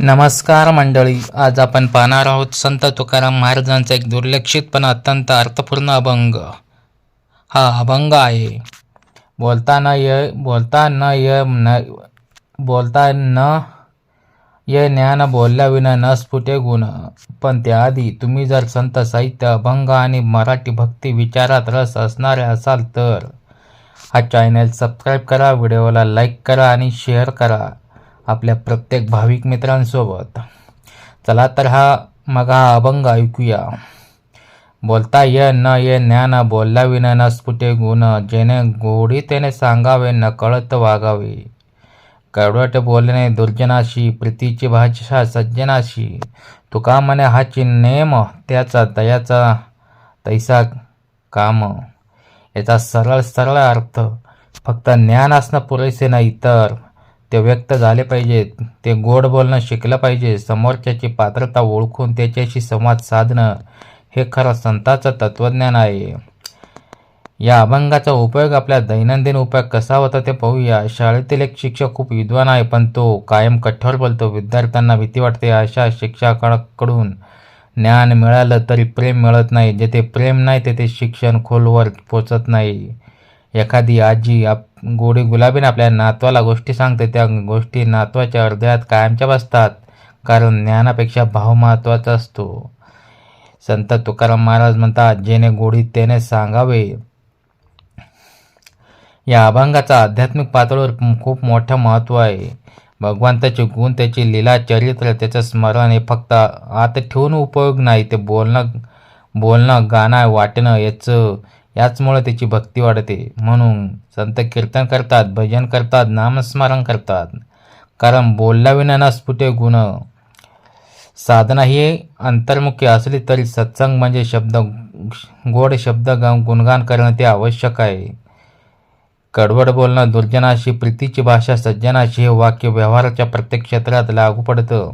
नमस्कार मंडळी आज आपण पाहणार आहोत संत तुकाराम महाराजांचा एक दुर्लक्षित पण अत्यंत अर्थपूर्ण अभंग. हा अभंग आहे. बोलता न य बोलता न य न बोलता न ये ज्ञान बोलल्याविना न स्फुटे गुण. पण त्याआधी तुम्ही जर संत साहित्य अभंग आणि मराठी भक्ती विचारात रस असणारे असाल तर हा चॅनल सबस्क्राईब करा व्हिडिओला लाईक करा आणि शेअर करा. आपल्या प्रत्येक भाविक मित्रांसोबत. चला तर हा मग हा अभंग ऐकूया. बोलता ये न ये ज्ञान बोलला विना न स्फुटे गुण जेने गोडी त्याने सांगावे न कळत वागावे. कडवट बोलणे दुर्जनाशी प्रीतीची भाषा सज्जनाशी. तुका म्हणे हाची नेम त्याचा दयाचा तैसा काम. याचा सरळ सरळ अर्थ फक्त ज्ञान असणं पुरेसे नाही तर ते व्यक्त झाले पाहिजेत. ते गोड बोलणं शिकलं पाहिजे. समोरच्याची पात्रता ओळखून त्याच्याशी संवाद साधणं हे खरं संताचं तत्त्वज्ञान आहे. या अभंगाचा उपयोग आपल्या दैनंदिन उपयोग कसा होता ते पाहूया. शाळेतील एक शिक्षक खूप विद्वान आहे पण तो कायम कठोर बोलतो. विद्यार्थ्यांना भीती वाटते. अशा शिक्षकाकडून ज्ञान मिळालं तरी प्रेम मिळत नाही. जेथे प्रेम नाही तेथे शिक्षण खोलवर पोचत नाही. एखादी आजी आप गोडी गुलाबीने आपल्या नातवाला गोष्टी सांगते त्या गोष्टी नातवाच्या हृदयात कायमच्या बसतात. कारण ज्ञानापेक्षा भाव महत्त्वाचा असतो. संत तुकाराम महाराज म्हणतात जेणे गोडी त्याने सांगावे. या अभंगाचा आध्यात्मिक पातळीवर खूप मोठं महत्त्व आहे. भगवंताचे गुण त्याची लीला चरित्र त्याचं स्मरण हे फक्त आत ठेवून उपयोग नाही ते बोलणं बोलणं गाणं वाटणं याचं याचमुळे त्याची भक्ती वाढते. म्हणून संत कीर्तन करतात भजन करतात नामस्मरण करतात. कारण बोलल्याविना न स्फुटे गुण. साधना ही अंतर्मुखी असली तरी सत्संग म्हणजे शब्द गोड शब्द गुणगान करणं ते आवश्यक आहे. कडवड बोलणं दुर्जनाशी प्रीतीची भाषा सज्जनाशी हे वाक्य व्यवहाराच्या प्रत्येक क्षेत्रात लागू पडतं.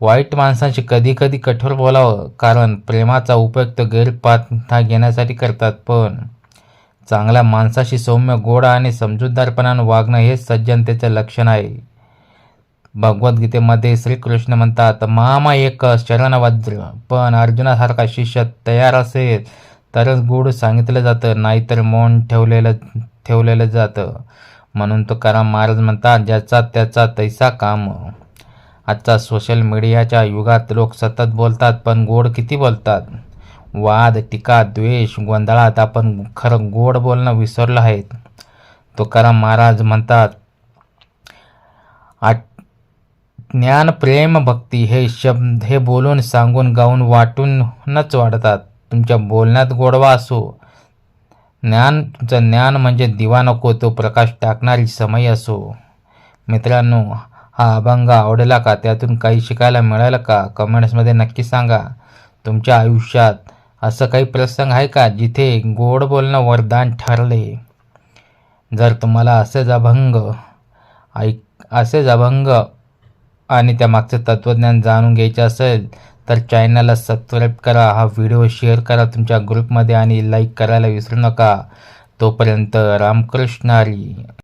वाईट माणसांशी कधी कधी कठोर बोलावं कारण प्रेमाचा उपयोग तर गैरपाथा घेण्यासाठी करतात पण. चांगल्या माणसाशी सौम्य गोड आणि समजूतदारपणानं वागणं हे सज्जनतेचं लक्षण आहे. भगवद्गीतेमध्ये श्रीकृष्ण म्हणतात मामा एक शरणवज्र पण अर्जुनासारखा शिष्य तयार असेल तरच गूढ सांगितलं जातं नाहीतर मौन ठेवलेलं ठेवलेलं जातं. म्हणून तो कराम महाराज म्हणतात ज्याचा त्याचा तैसा काम. आजचा सोशल मीडियाच्या युगात लोक सतत बोलतात पण गोड किती बोलतात? वाद टीका द्वेष गोंधळात आपण खरं गोड बोलणं विसरलं आहे तुकाराम महाराज म्हणतात आठ ज्ञान प्रेम भक्ती हे शब्द हे बोलून सांगून गाऊन वाटूनच वाढतात. तुमच्या बोलण्यात गोडवा असो. ज्ञान तुमचं ज्ञान म्हणजे दिवा नको तो प्रकाश टाकणारी समय असो. मित्रांनो हा अभंग आवडला का? त्यातून काही शिकायला मिळालं का? कमेंट्समध्ये नक्की सांगा. तुमच्या आयुष्यात असं काही प्रसंग आहे का जिथे गोड बोलणं वरदान ठरले? जर तुम्हाला असेच अभंग ऐक असेच अभंग आणि त्या मागचं तत्त्वज्ञान जाणून घ्यायचं असेल तर चॅनलला सबस्क्राईब करा. हा व्हिडिओ शेअर करा तुमच्या ग्रुपमध्ये आणि लाईक करायला विसरू नका. तोपर्यंत रामकृष्णारी